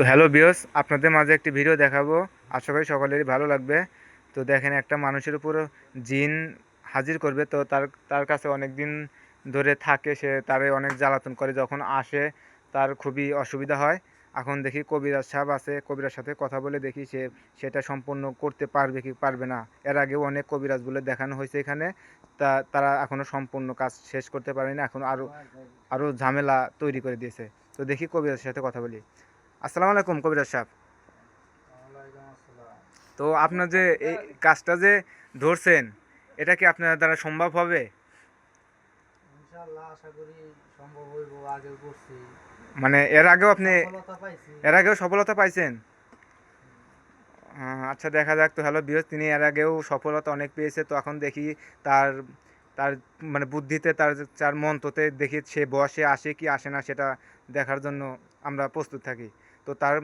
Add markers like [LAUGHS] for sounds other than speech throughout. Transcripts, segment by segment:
তো হ্যালো বিয়স আপনাদের মাঝে একটি ভিডিও দেখাবো। আশা করি সকলেরই ভালো লাগবে। তো দেখেন, একটা মানুষের উপর জিন হাজির করবে। তো তার তার কাছে অনেক দিন ধরে থাকে সে, তারে অনেক জ্বালাতন করে। যখন আসে, তার খুবই অসুবিধা হয়। এখন দেখি কবিরাজ সাহেব আছে কবিরাজ সাথে কথা বলে দেখি সে, সেটা সম্পূর্ণ করতে পারবে কি পারবে না। এর আগেও অনেক কবিরাজ বলে দেখানো হয়েছে এখানে। তা, তারা এখনও সম্পূর্ণ কাজ শেষ করতে পারেনি। এখন আরও আরও ঝামেলা তৈরি করে দিয়েছে। তো দেখি কবিরাজের সাথে কথা বলি। আসসালামু আলাইকুম কবিরাজ সাহেব। তো আপনার যে এই কাজটা যে ধরছেন এটা কি আপনার দ্বারা সম্ভব হবে? মানে এর আগেও আপনি এর আগেও সফলতা পাইছেন? আচ্ছা দেখা যাক তো হ্যালো বিয়স তিনি এর আগেও সফলতা অনেক পেয়েছে তো এখন দেখি তার তার মানে বুদ্ধিতে তার তার মন্ত্রতে দেখি সে বসে আসে কি আসে না সেটা দেখার জন্য আমরা প্রস্তুত থাকি। তো তার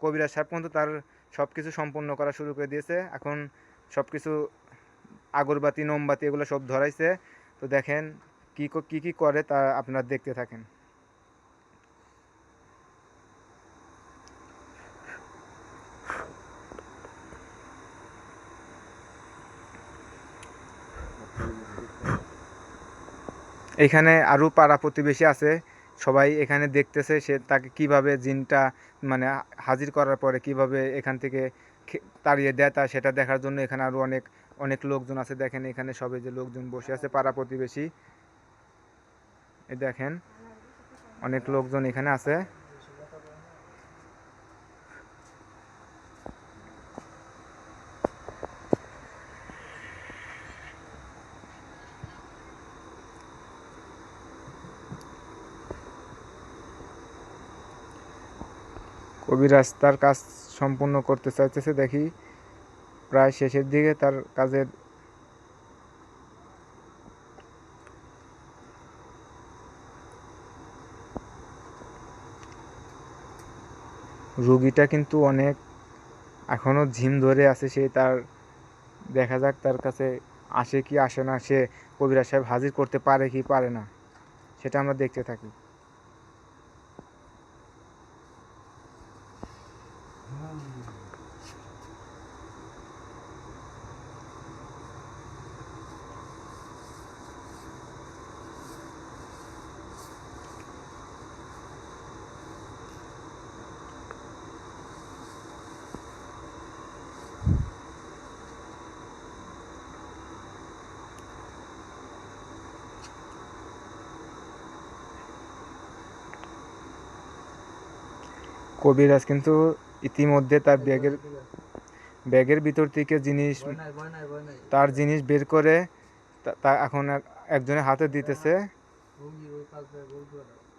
কবিরাজ সাহেব কিন্তু তার সব কিছু সম্পূর্ণ করা শুরু করে দিয়েছে। এখন সব কিছু আগরবাতি মোমবাতি এগুলো সব ধরাইছে। তো দেখেন ক- কী কী করে তা আপনারা দেখতে থাকেন। এখানে আরও পাড়া প্রতিবেশী আছে। সবাই এখানে দেখতেছে সে তাকে কীভাবে জিনটা মানে হাজির করার পরে কীভাবে এখান থেকে তাড়িয়ে দেয় তা সেটা দেখার জন্য এখানে আরও অনেক অনেক লোকজন আছে। দেখেন এখানে সবাই যে লোকজন বসে আছে, পাড়া প্রতিবেশী। এই দেখেন, অনেক লোকজন এখানে আছে। কবিরাজ তার কাজ সম্পূর্ণ করতে চাইতেছে দেখি প্রায় শেষের দিকে তার কাজের রুগীটা কিন্তু অনেক এখনও ঝিম ধরে আছে, সে তার দেখা যাক তার কাছে আসে কি আসে না, সে কবিরাজ সাহেব হাজির করতে পারে কি পারে না, সেটা আমরা দেখতে থাকি। কবিরাজ কিন্তু ইতিমধ্যে তার ব্যাগের ব্যাগের ভিতর থেকে জিনিস তার জিনিস বের করে তা- এখন এক- একজনের হাতে দিতেছে।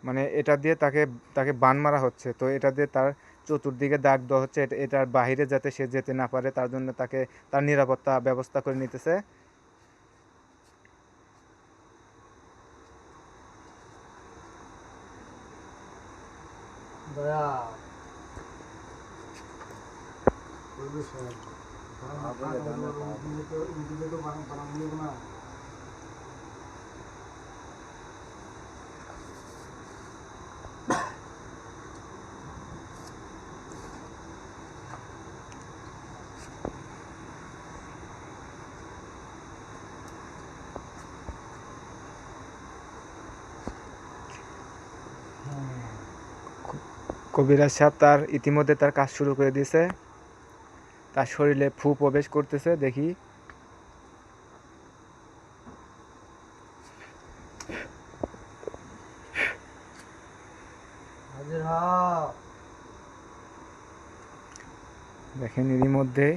মানে এটা দিয়ে তাকে তাকে বান মারা হচ্ছে। তো এটা দিয়ে তার চতুর্দিকে দাগ দেওয়া হচ্ছে। এটা- এটার বাইরে যাতে সে যেতে না পারে তার জন্য তাকে তার নিরাপত্তা ব্যবস্থা করে নিতেছে। দয়া। কবিরাজ সাহেব তার ইতিমধ্যে তার কাজ শুরু করে দিয়েছে। তার শরীরে ফু প্রবেশ করতেছে, দেখি। দেখেন, এরই মধ্যে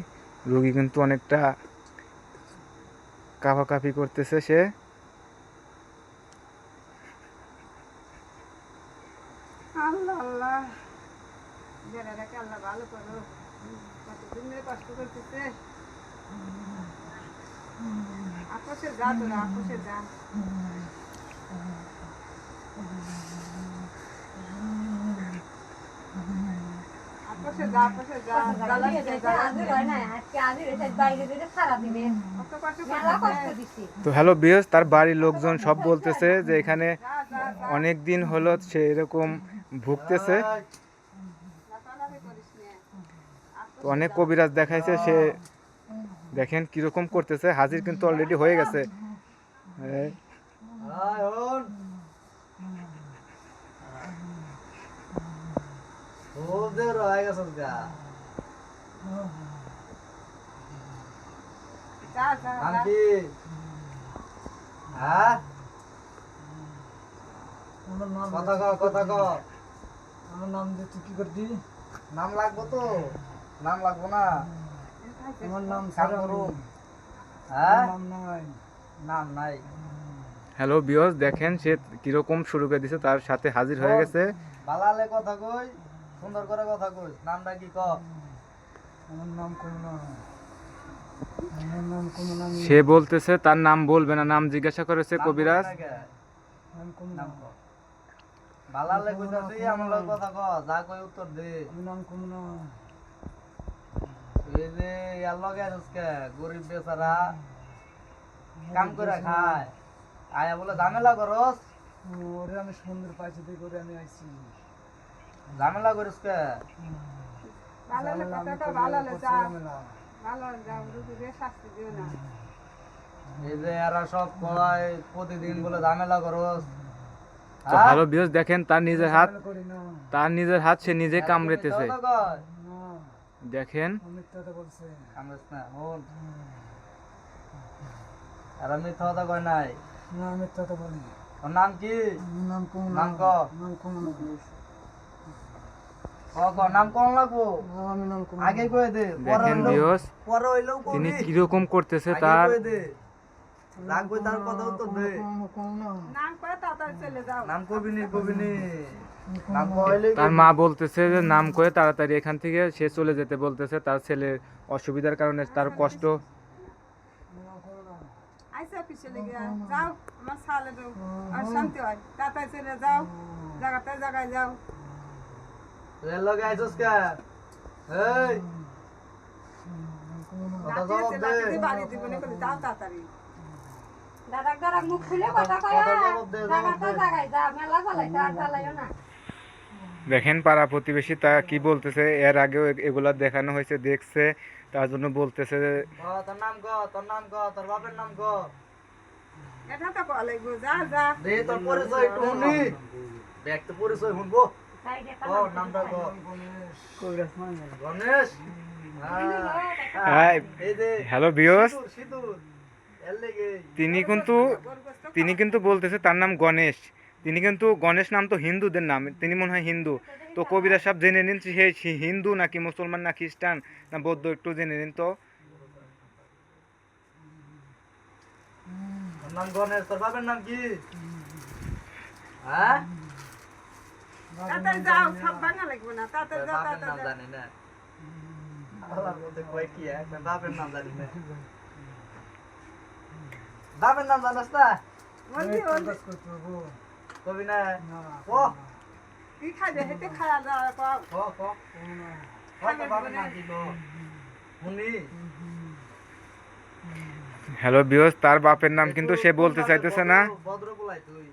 রুগী কিন্তু অনেকটা কাঁপাকাঁপি করতেছে সে। আল্লাহ আল্লাহ। আল্লাহ ভালো করো কষ্ট করতেছে? আকর্ষে যা তোরা আকর্ষে যা। তো হ্যালো বিয়স তার বাড়ির লোকজন সব বলতেছে যে এখানে। অনেক দিন হলো সে এরকম ভুগতেছে। তো অনেক কবিরাজ দেখাইছে সে দেখেন কীরকম করতেছে হাজির কিন্তু অলরেডি হয়ে গেছে। হয়ে? কথা ক কথা ক। আমার নাম দিয়ে তুই কি করবি? নাম লাগবো তো। নাম লাগবো না? আমার নাম কাম হ্যাঁ? নাম নাই। নাম নাই। হ্যালো বিয়স দেখেন সে কীরকম শুরু করে দিছে তার সাথে হাজির হয়ে গেছে। বালালে কথা কই সুন্দর করে কথা কই নামটা কি ক? আমার নাম করুণা। সে বলতেছে তার নাম বলবে না নাম জিজ্ঞাসা করেছে কবিরাজ। বালালে কইতাছি আমার লগে কথা ক যা কই উত্তর দে। নাম এই যে ইয়ার লগে আছিস গরিব বেচারা। কাম করে খায়। আয়া বলে ঝামেলা করস? ওরে আমি সুন্দর পাইছি করে আমি আইছি। ঝামেলা করিস কে? ভালো ভালো। ভালো শাস্তি দিও না। এই যে এরা সব কয় প্রতিদিন বলে ঝামেলা করস। তো হ্যাঁ? দেখেন তার নিজের হাত তার নিজের হাত সে নিজে কামড়েতেছে। দেখেন। আমি কথা কয় নাই। না আমি কথা বলি নাম কি? আমার নাম করুণা নাম ক? নাম করুণা ক ক নাম কোন লাগবো? আমি নাম করুণা আগে কয়ে দে? পরে দেখেন হইলেও- বিয়স পরে হইলেও তিনি কীরকম করতেছে তার? লাগবে তার কথা উত্তর দে। করুণা নাম করে তাড়াতাড়ি তার মা বলতেছে যে নাম করে তাড়াতাড়ি এখান থেকে সে চলে যেতে বলতেছে। তার ছেলের অসুবিধার কারণে তার কষ্ট। আইসা পিছনে গিয়া যাও আমার সালে দাও আর শান্তি তাড়াতাড়ি চলে যাও। জায়গাতে জায়গায় যাও। রেল লগে আইছস কে এই কথা লাঠি জবাব আছে, দে লাঠি দিয়ে বাড়ি দিব না করে যাও তাড়াতাড়ি। দাদাক দাদাক মুখ খুলে কথা কয়। জায়গায় যা মেলা চালাই আর চালাইও না। দেখেন পাড়া প্রতিবেশী তা কি বলতেছে? এর আগেও এগুলা দেখানো হয়েছে দেখছে তার জন্য বলতেছে তোর নাম তোর নাম তোর বাপের নাম ক এটা তো কল লাগবো যা যা। দে তোর পরিচয় একটু শুনি। দেখ তো পরিচয় শুনব। সাইডে নামটা ক কবিরাজ গণেশ। হ্যাঁ। হাই এই যে হ্যালো বিয়স। তিনি কিন্তু তিনি কিন্তু বলতেছে তার নাম গণেশ। তিনি কিন্তু গণেশ নাম তো হিন্দুদের নাম তিনি মনে হয় হিন্দু। তো কবিরা সাহেব জেনে নিন সে হিন্দু নাকি মুসলমান না খ্রিস্টান না বৌদ্ধ একটু জেনে নিন তো। নাম গণেশ তোর বাপের নাম কি? হ্যাঁ? যাও সব ভাঙা লাগবে না তাড়াতাড়ি যাও তাড়াতাড়ি জানি না। আল্লাহর মধ্যে কয় কি এক বাপের নাম জানি না। বাপের নাম জানাস না? কবি না? না ও। কি খাওয়া দাওয়া কর। ক। ক ক তোর বাপের নাম কি গো হ্যালো বিয়স তার বাপের নাম কিন্তু সে বলতে চাইতেছে না। ভদ্র বলাই তুই।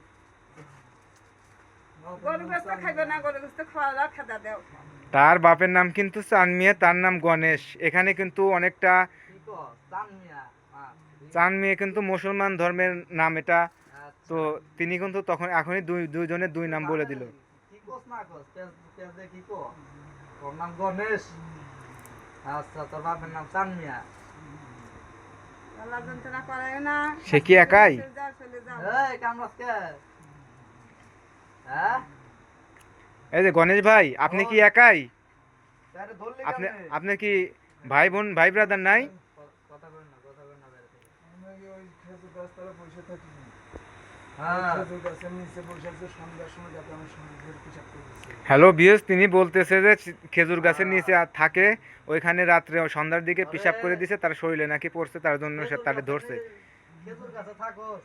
না তার বাপের নাম কিন্তু চানমিয়া তার নাম গণেশ। এখানে কিন্তু অনেকটা হ্যাঁ। চানমিয়া কিন্তু মুসলমান ধর্মের নাম এটা। তো তিনি কিন্তু তখন এখনই দুই দুইজনের দুই নাম বলে দিল। তোর নাম গণেশ আচ্ছা তোর বাপের নাম সে কি একাই? এই হ্যাঁ? এই যে গণেশ ভাই আপনি কি একাই? তারে ধরলি আপনি কি ভাই বোন ভাই ব্রাদার নাই? কথা কই না কথা কই না হ্যালো বিএস তিনি বলতেছে যে খেজুর গাছের নিচে আর থাকে ওইখানে রাত্রে সন্ধ্যার দিকে পিসাব করে দিছে তার শরীরে নাকি পড়ছে তার জন্য সে তারে ধরছে খেজুর গাছে থাকোস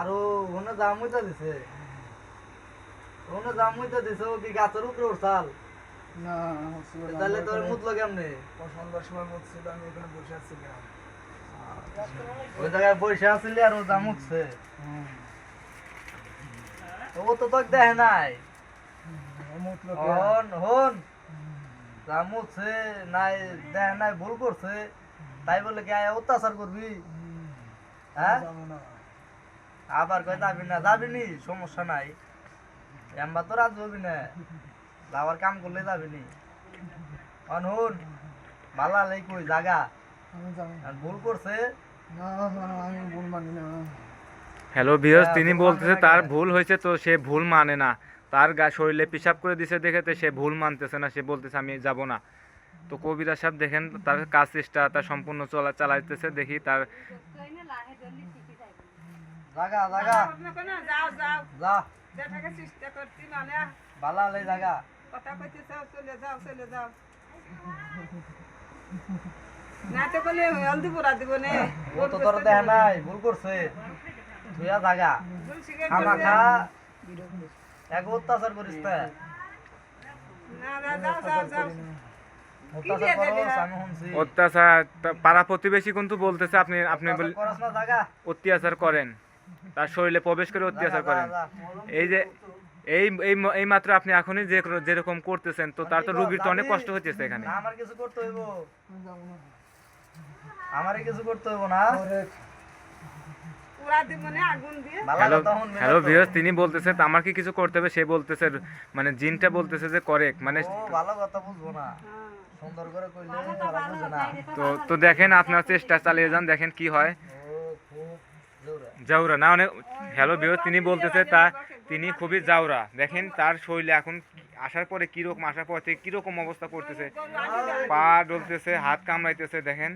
আরও ওনে জাম হইতে দিছে ওনে জাম হইতে দিছে ও কি গাছের উপরে উঠছাল না তাহলে তোর মুতলো কেমনে সন্ধ্যার সময় মত ছিল আমি ওখানে বসে আছিলাম ওই জায়গায় বসে আসলি আর ও ও তো তোকে দেখে নাই। হন হন। নাই, দেখ নাই, ভুল করছে। তাই বলে কি অত্যাচার করবি? হ্যাঁ? আবার কই যাবি না, যাবি নি? সমস্যা নাই। এমবা তো রাজ হবি না। যাওয়ার কাম করলে যাবি নি। অনহুন ভালা লাই কই, জাগা? আর ভুল করছে? না না, আমি ভুল মানি না। হ্যালো হ্যাঁ, তিনি বলতেছে তার ভুল হয়েছে তো সে ভুল মানে না। তার গা শরীরে পেশাব করে দিছে দেখেতে সে ভুল মানতেছে না সে বলতেছে আমি যাব না। তো কবিরা সাহেব দেখেন তার কাজ চেষ্টা তার সম্পূর্ণ চলা চালাইতেছে দেখি তার কইনে লাহে জলদি শিখে যাইবে জাগা জাগা যাও যাও। যা। যেটাকে চেষ্টা করছি মানে ভালা লাই জাগা। কথা কইতে চাও চলে যাও চলে যাও। [LAUGHS] না বলে হলদি পুরা দিব নে। ও তো তোর দেখ নাই ভুল করছে। তুইয়া জাগা। ভুল শিখে খামা করছে। খা এক অত্যাচার করিস তা। না না, যাও যাও যাও। অত্যাচার করস আমি শুনছি। অত্যাচার তা- পাড়া প্রতিবেশী কিন্তু বলতেছে আপনি আপনি অত্যাচার করেন। তার শরীরে প্রবেশ করে অত্যাচার করেন। এই যে এই এই মাত্র আপনি এখনই যে যেরকম করতেছেন তো তার তো রুগীর তো অনেক কষ্ট হচ্ছে এখানে। আমার কিছু করতে হইব। আমি যাব না আমারই কিছু করতে হইব না। ওরে। পুরা দিব নে আগুন দিয়ে। ভালো হ্যালো। ভিউস তিনি বলতেছে আমার কি কিছু করতে হবে? সে বলতেছে মানে জিনটা বলতেছে যে করেক্ট মানে ভালো কথা বুঝব না। হ্যাঁ। সুন্দর করে কইলে না। তো তো দেখেন আপনার চেষ্টা চালিয়ে যান দেখেন কি হয়। ও জাউরা না অনেক হ্যালো ভিউস তিনি বলতেছে তা তিনি খুবই জাউরা। দেখেন তার শরীরে এখন আসার পরে কীরকম আসার পর থেকে কীরকম অবস্থা করতেছে। পা ডলতেছে হাত কামড়াইতেছে দেখেন।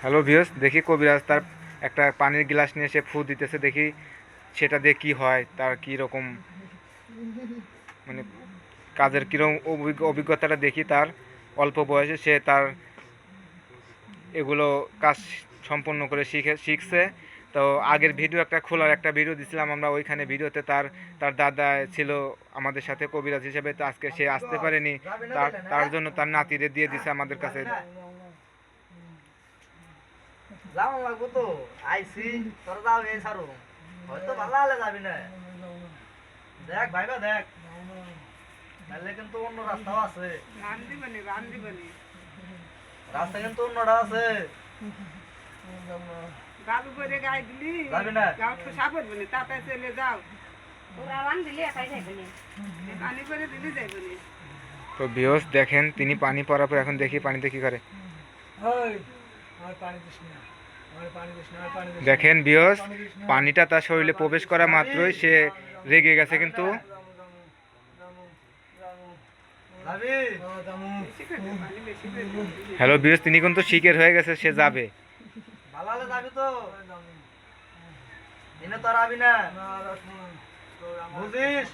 হ্যালো ভিউস দেখি কবিরাজ তার একটা পানির গ্লাস নিয়ে সে ফু দিতেছে, দেখি সেটা দিয়ে কি হয়, তার কি রকম মানে কাজের কীরকম অভিজ্ঞ- অভিজ্ঞতাটা দেখি তার অল্প বয়সে, সে তার এগুলো কাজ সম্পন্ন করে শিখে, শিখছে। তো আগের ভিডিও একটা খোলার একটা ভিডিও দিছিলাম, আমরা ওইখানে ভিডিওতে তার তার দাদা ছিল আমাদের সাথে, কবিরাজ হিসেবে, তো আজকে সে আসতে পারেনি। তার তার জন্য তার নাতিরে দিয়ে দিছে আমাদের কাছে। দেখ দেখ। কিন্তু অন্য রাস্তাও আছে। রাস্তা কিন্তু অন্যটা আছে। বালু করে গায়ে দিলি? ঠোসা না। তাতে চলে যাও। পানি করে দিলি যাইবে তো ভিউস দেখেন তিনি পানি পড়ার পর এখন দেখি পানিতে কি করে। দেখেন ভিউস পানিটা তার শরীরে প্রবেশ করা মাত্রই সে রেগে গেছে কিন্তু। হ্যাঁ। হ্যালো ভিউস তিনি কিন্তু শিখের হয়ে গেছে সে যাবে। ভালো তো। এনে তো আর আবি না। বুঝিস?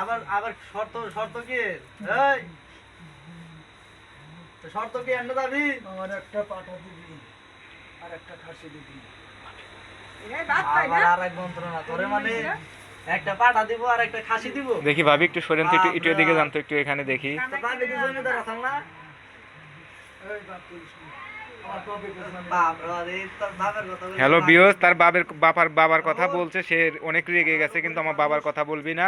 আবার আবার শর্ত শর্ত কি? এই। শর্ত কি এনে যাবি? আমার একটা পাঠা দিবি আর একটা খাসি দিবি। আবার আর এক যন্ত্রণা তোরে মানে একটা পাটা দিব আর একটা খাসি দিব। দেখি ভাবি একটু সরেন তো একটু একটু এদিকে একটু এখানে দেখি। ভাবি না? বাপ হ্যালো বিয়স তার বাবের বাবার বাবার কথা বলছে। সে অনেক রেগে গেছে কিন্তু আমার বাবার কথা বলবি না।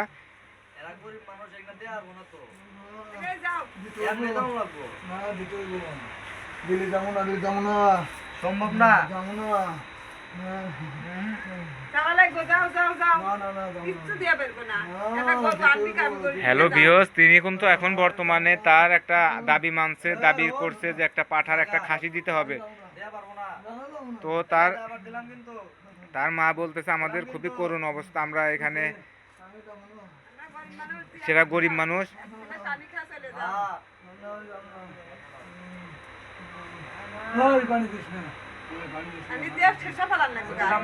সম্ভব না। হ্যালো ভিউস তিনি কিন্তু এখন বর্তমানে তার একটা দাবি মানছে দাবি করছে যে একটা পাঠার একটা খাসি দিতে হবে। তো তার তার মা বলতেছে আমাদের খুবই করুণ অবস্থা আমরা এখানে সেরা গরিব মানুষ। হ্যাঁ, পানি। আমি দিয়ে ফেলার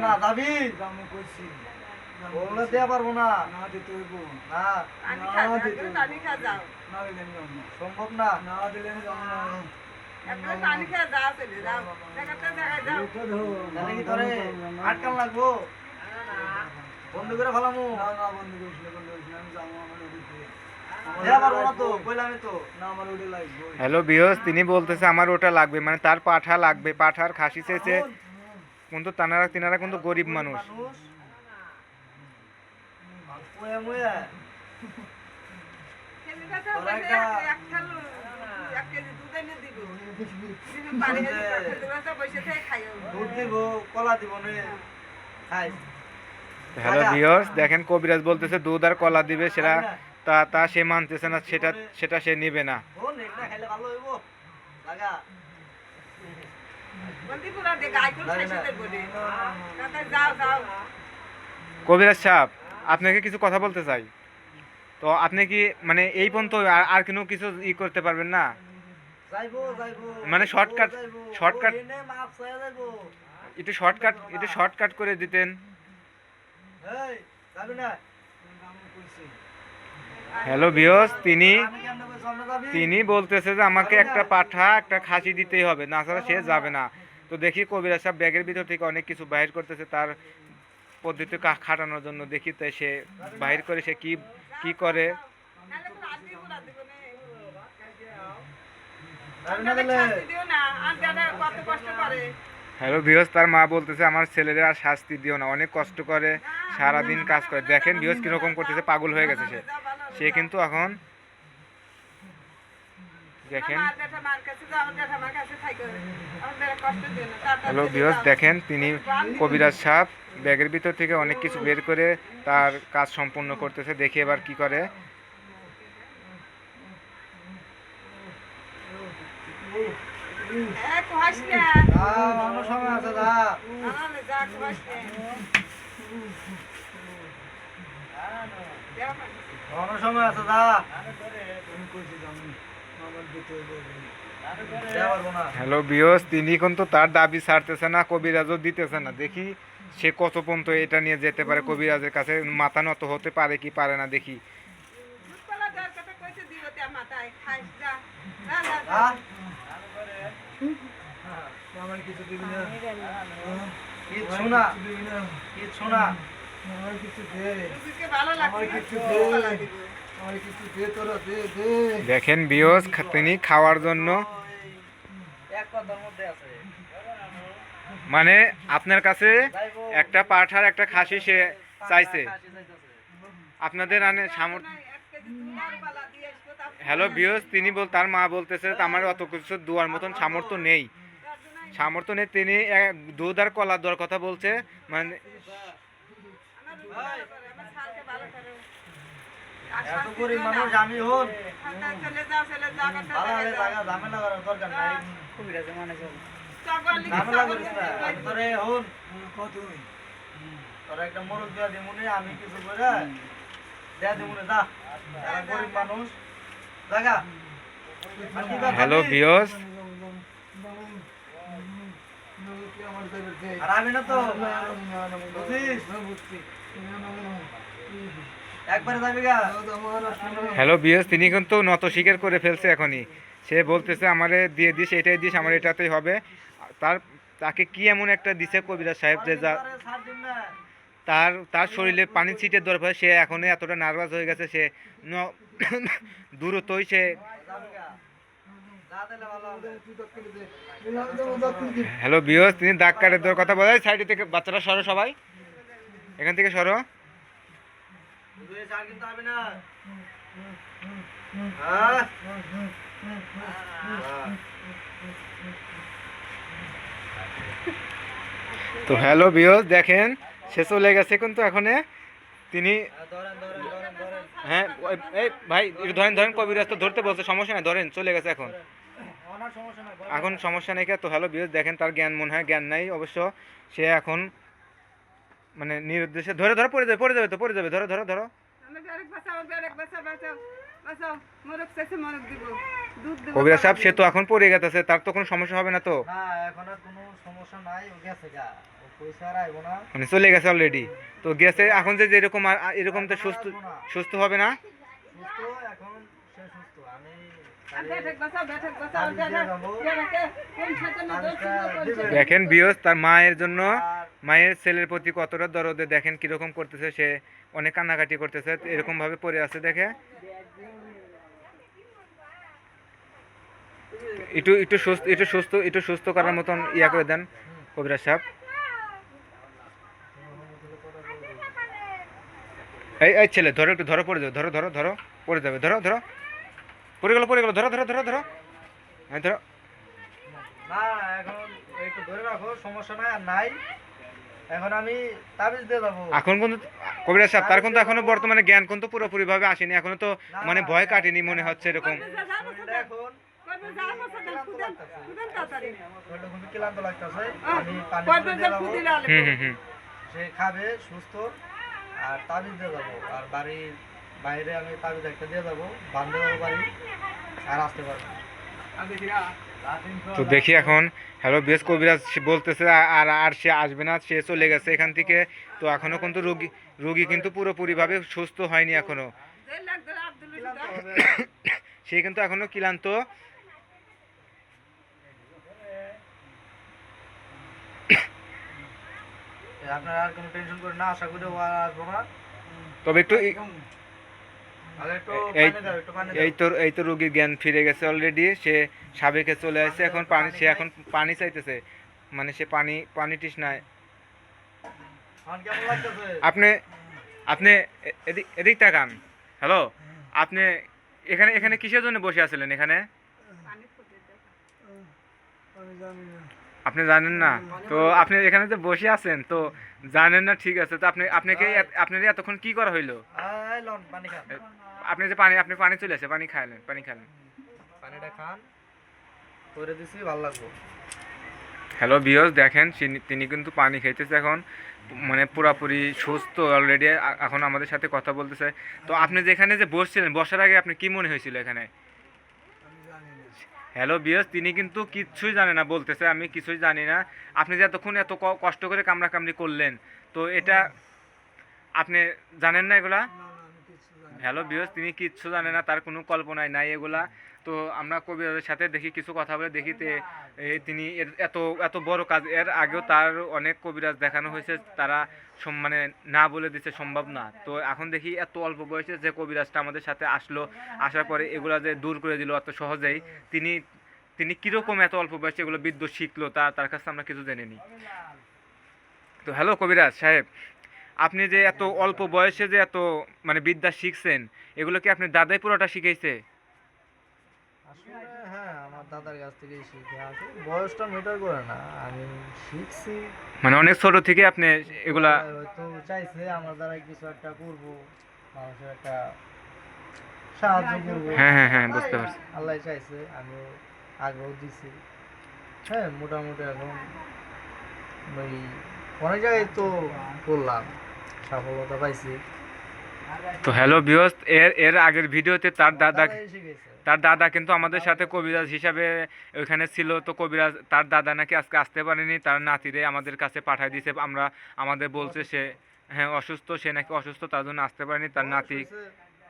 না যাবি? যাব কইছি বললে দেয়া পারব না। না দিতে হইবো। না। পানি খা পানি খা যাও। না দিলে আমি যাব না। সম্ভব না। না দিলে আমি যাব না। পানি খা যাও চলে যাও। দেখাতে দেখা যাও। তাহলে কি তোরে আটকান লাগবো? বন্ধ করে ফেলামু। না বন্ধ বন্ধ আমি যাব হ্যালো ভিউস তিনি বলতেছে আমার ওটা লাগবে মানে তার পাঠা লাগবে পাঠার খাসি চেয়েছে। কিন্তু তানারা তিনারা কিন্তু গরিব মানুষ। হ্যালো ভিওর্স দেখেন কবিরাজ বলতেছে দুধ আর কলা দিবে সেটা তা তা সে মানতেছে না, সেটা সেটা সে নেবে না। কবিরাজ সাহেব, আপনাকে কিছু কথা বলতে চাই। তো আপনি কি মানে এই পর্যন্ত আর কোনো কিছু ই করতে পারবেন না? মানে শর্টকাট শর্টকাট একটু শর্টকাট একটু শর্টকাট করে দিতেন। না? হ্যালো ভিওস তিনি তিনি বলতেছে যে আমাকে একটা পাঠা একটা খাসি দিতেই হবে না ছাড়া সে যাবে না। তো দেখি কবিরাজ সাহেব ব্যাগের ভিতর থেকে অনেক কিছু বাহির করতেছে তার পদ্ধতি খাটানোর জন্য। দেখি তাই সে বাহির করে সে কি কি করে। হ্যালো ভিওস তার মা বলতেছে আমার ছেলেদের আর শাস্তি দিও না অনেক কষ্ট করে সারাদিন কাজ করে। দেখেন ভিওস কীরকম করতেছে পাগল হয়ে গেছে সে। সে কিন্তু এখন দেখেন। হ্যালো যাও। দেখেন তিনি কবিরাজ সাহেব ব্যাগের ভিতর থেকে অনেক কিছু বের করে তার কাজ সম্পূর্ণ করতেছে। দেখি এবার কি করে। যা অন্য সময় আছে হ্যালো বিয়স তিনি কিন্তু তার দাবি ছাড়তেছে না কবিরাজও দিতেছে না। দেখি সে কত পর্যন্ত এটা নিয়ে যেতে পারে কবিরাজের কাছে মাথা নত হতে পারে কি পারে না দেখি। তে। হ্যাঁ। কিছু দিবি না। কিচ্ছু না না। আমার কিছু দে। দুধকে ভালো লাগছে আমার কিছু দে। আমার কিছু দে তোরা দে দে। দেখেন বিয়স তিনি খাওয়ার জন্য। এক কথার মধ্যে আছে। মানে আপনার কাছে একটা পাঠার একটা খাসি সে চাইছে। আপনাদের আনে সামর্থ্য হ্যালো বিয়স তিনি বল তার মা বলতেছে আমার অত কিছু দুয়ার মতন সামর্থ্য নেই। সামর্থ্য নেই তিনি দুধ আর কলা দেওয়ার কথা বলছে। মানে এত গরিব। মানুষ আমি হন। ঝামেলা করার দরকার নাই। ঝামেলা করিস না। তোরে হন। তোর একটা মোরগ দেওয়া দিমুনি আমি কিছু করে দেয়া দিমুনি যা। গরিব মানুষ। জায়গা। আর কি কথা হ্যালো বিয়স আর আমি না তো বুঝিস? হ্যালো বিয়স, তিনি কিন্তু নত স্বীকার করে ফেলছে এখনই। সে বলতেছে, আমারে দিয়ে দিস, এটাই দিস, আমার এটাতেই হবে। তার, তাকে কি এমন একটা দিছে কবিরাজ সাহেব যে যা তোরে, তার শরীরে পানি ছিটের দরকার সে এখন এতটা নার্ভাস হয়ে গেছে, সে দ্রুতই সে হ্যালো বিয়স, তিনি দাগ কাটে দেওয়ার কথা বলে, সাইডে থেকে বাচ্চারা সরো সবাই। এখান থেকে সরো। তো হ্যালো বিয়স দেখেন, সে চলে গেছে কিন্তু এখনে তিনি হ্যাঁ এই ভাই ধরেন ধরেন কবিরাজ তো ধরতে বলছে, সমস্যা নাই, ধরেন, চলে গেছে এখন এখন সমস্যা নেই? তো হ্যালো বিয়স দেখেন তার জ্ঞান মনে হয়, জ্ঞান নাই অবশ্য সে এখন মানে নিরুদ্দেশে ধরে ধরে পড়ে যাবে পড়ে যাবে তো পড়ে যাবে ধরো ধরো ধরো। সাহেব সে তো এখন পড়ে গেছে তার তো কোনো সমস্যা হবে না তো? না এখন আর কোনো সমস্যা নাই ও গেছে গা। ও পয়সা আর আইবো না। মানে চলে গেছে অলরেডি তো গেছে এখন যে যেরকম আর- আর এরকম তো সুস্থ সুস্থ হবে না? দেখেন বিয়স তার মায়ের জন্য মায়ের ছেলের প্রতি কতটা দরদে দেখেন, কীরকম করতেছে, সে অনেক কান্নাকাটি করতেছে এরকম ভাবে পড়ে আছে দেখে? একটু একটু সুস্থ একটু সুস্থ একটু সুস্থ করার মতন ইয়া করে দেন, কবিরাজ সাহেব। এই এই ছেলে, ধরো একটু, ধরো পড়ে যাবে, ধরো ধরো ধরো, পড়ে যাবে, ধরো ধরো। পড়ে গেলো পড়ে গেলো, ধরো ধরো ধরো ধরো। হ্যাঁ ধরো। না, এখন একটু ধরে রাখো, সমস্যা নাই, আর নাই। এখন আমি তাবিজ দিয়ে যাব। এখন কিন্তু কবিরাজ সাহেব তার কিন্তু এখনও বর্তমানে জ্ঞান কিন্তু পুরোপুরি ভাবে আসেনি এখনও তো মানে ভয় কাটেনি মনে হচ্ছে এরকম। এখন ক্লান্ত লাগতেছে। আমি পানি করে দিয়ে যাব। হুম হুম হুম। সে খাবে সুস্থ আর তাবিজ দিয়ে যাব। আর বাড়ির বাইরে আমি তাবিজ একটা দিয়ে যাব বান্ধব বাড়ি আর আসতে পারব তো দেখি এখন। হ্যালো বেশ কবিরাজ বলতেছে আর আর সে আসবে না সে চলে গেছে এখান থেকে। তো এখনও কিন্তু রোগী রোগী কিন্তু পুরোপুরিভাবে সুস্থ হয়নি এখনও। যে লাগবে আব্দুল ক্লান্ত হবে সে কিন্তু এখনও ক্লান্ত। আপনারা আর কোনো টেনশন করেন না আশা করি ও আর আসব না। তবে একটু এই- আর একটু এই তো এই তো রোগীর জ্ঞান ফিরে গেছে অলরেডি সে সাবেকে চলে আসছে এখন পানি সে এখন পানি চাইতেছে। মানে সে পানি পানি তৃষ্ণায় কেমন লাগতেছে? আপনি আপনি এদিক এদিক তাকান। হ্যালো আপনি এখানে এখানে কিসের জন্য বসে আছিলেন এখানে? আপনি জানেন না। তো আপনি এখানে যে বসে আছেন তো জানেন না ঠিক আছে। তো আপনি আপনাকে আপনার এতক্ষণ কি করা হইল? আপনি যে পানি আপনি পানি চলে আসে পানি খাইলেন পানি খাইলেন। পানিটা খান করে দিছি ভালো লাগবো। হ্যালো বিয়স দেখেন তিনি- কিন্তু পানি খাইতেছে এখন। মানে পুরাপুরি সুস্থ অলরেডি এখন আমাদের সাথে কথা বলতেছে। তো আপনি যেখানে যে বসছিলেন বসার আগে আপনি কি মনে হয়েছিল এখানে? হ্যালো বিয়স তিনি কিন্তু কিচ্ছুই জানে না বলতেছে আমি কিছুই জানি না। আপনি যে এতক্ষণ এত কষ্ট করে কামড়াকামড়ি করলেন তো এটা আপনি জানেন না এগুলা। হ্যালো বিয়স তিনি কিচ্ছু জানে না তার কোনো কল্পনায় নাই এগুলা। তো আমরা কবিরাজের সাথে দেখি কিছু কথা বলে দেখি তিনি এর এত এত বড় কাজ এর আগেও তার অনেক কবিরাজ দেখানো হয়েছে তারা মানে না বলে দিচ্ছে সম্ভব না। তো এখন দেখি এত অল্প বয়সে যে কবিরাজটা আমাদের সাথে আসলো, আসার পরে এগুলা যে দূর করে দিল এত সহজেই, তিনি তিনি কীরকম এত অল্প বয়সে এগুলো বিদ্যুৎ শিখলো তা তার কাছে আমরা কিছু জেনে নিই। তো হ্যালো কবিরাজ সাহেব, আপনি যে এত অল্প বয়সে যে এত মানে বিদ্যা শিখছেন, এগুলো কি আপনি দাদাই পুরোটা শিখাইছে? আসলে হ্যাঁ আমার দাদার কাছ থেকে শিখে আসি। বয়সটা মেটার করে না আমি শিখছি। মানে অনেক ছোট থেকে আপনি এগুলা হয়তো চাইছে আমার দ্বারা কিছু একটা করব মানুষের একটা সাহায্য করব। হ্যাঁ হ্যাঁ হ্যাঁ বুঝতে পারছি। আল্লাহ চাইছে আমিও আগ্রহ দিছি। হ্যাঁ মোটামুটি এখন ওই অনেক জায়গায় তো করলাম সফলতা পাইছি। তো হ্যালো বিয়স এর এর আগের ভিডিওতে তার দাদা শিখেছে। তার দাদা কিন্তু আমাদের সাথে কবিরাজ হিসাবে ওইখানে ছিল তো কবিরাজ তার দাদা নাকি আজকে আসতে পারেনি তার নাতিরে আমাদের কাছে পাঠিয়ে দিয়েছে আমরা আমাদের বলছে সে হ্যাঁ অসুস্থ সে নাকি অসুস্থ তার জন্য আসতে পারেনি তার নাতি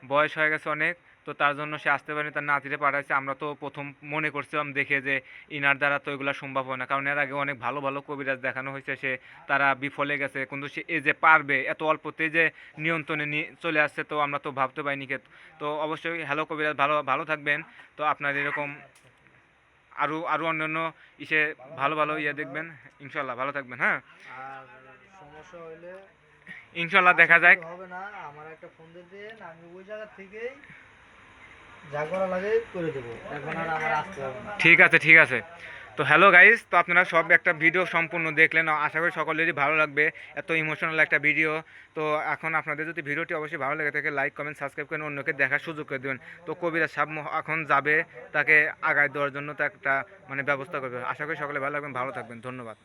বয়স হয়ে গেছে অনেক। তো তার জন্য সে আসতে পারেনি তার নাতিরে পাঠাইছে। আমরা তো প্রথম মনে করছিলাম দেখে যে ইনার দ্বারা তো এগুলো সম্ভব হয় না। কারণ এর আগে অনেক ভালো ভালো কবিরাজ দেখানো হয়েছে সে তারা বিফলে গেছে। কিন্তু সে এ যে পারবে এত অল্পতে যে নিয়ন্ত্রণে নিয়ে চলে আসছে তো আমরা তো ভাবতে পারিনি কে তো অবশ্যই হ্যালো কবিরাজ ভালো ভালো থাকবেন। তো আপনার এরকম আরও আরও অন্যান্য ইসে ভালো ভালো ইয়ে দেখবেন ইনশাল্লাহ ভালো থাকবেন হ্যাঁ? সমস্যা হইলে ইনশাল্লাহ দেখা যাক। হবে না আমার একটা ফোন দিয়ে দেন আমি ওই জায়গা থেকেই ঠিক আছে ঠিক আছে। তো হ্যালো গাইস তো আপনারা সব একটা ভিডিও সম্পূর্ণ দেখলেন। আশা করি সকলেরই ভালো লাগবে। এত ইমোশনাল একটা ভিডিও তো এখন আপনাদের যদি ভিডিওটি অবশ্যই ভালো লেগে থাকে লাইক কমেন্ট সাবস্ক্রাইব করেন অন্যকে দেখার সুযোগ করে দেবেন। তো কবিরা সাব এখন যাবে, তাকে আগায় দেওয়ার জন্য তো একটা মানে ব্যবস্থা করবে। আশা করি সকলে ভালো লাগবেন ভালো থাকবেন। ধন্যবাদ।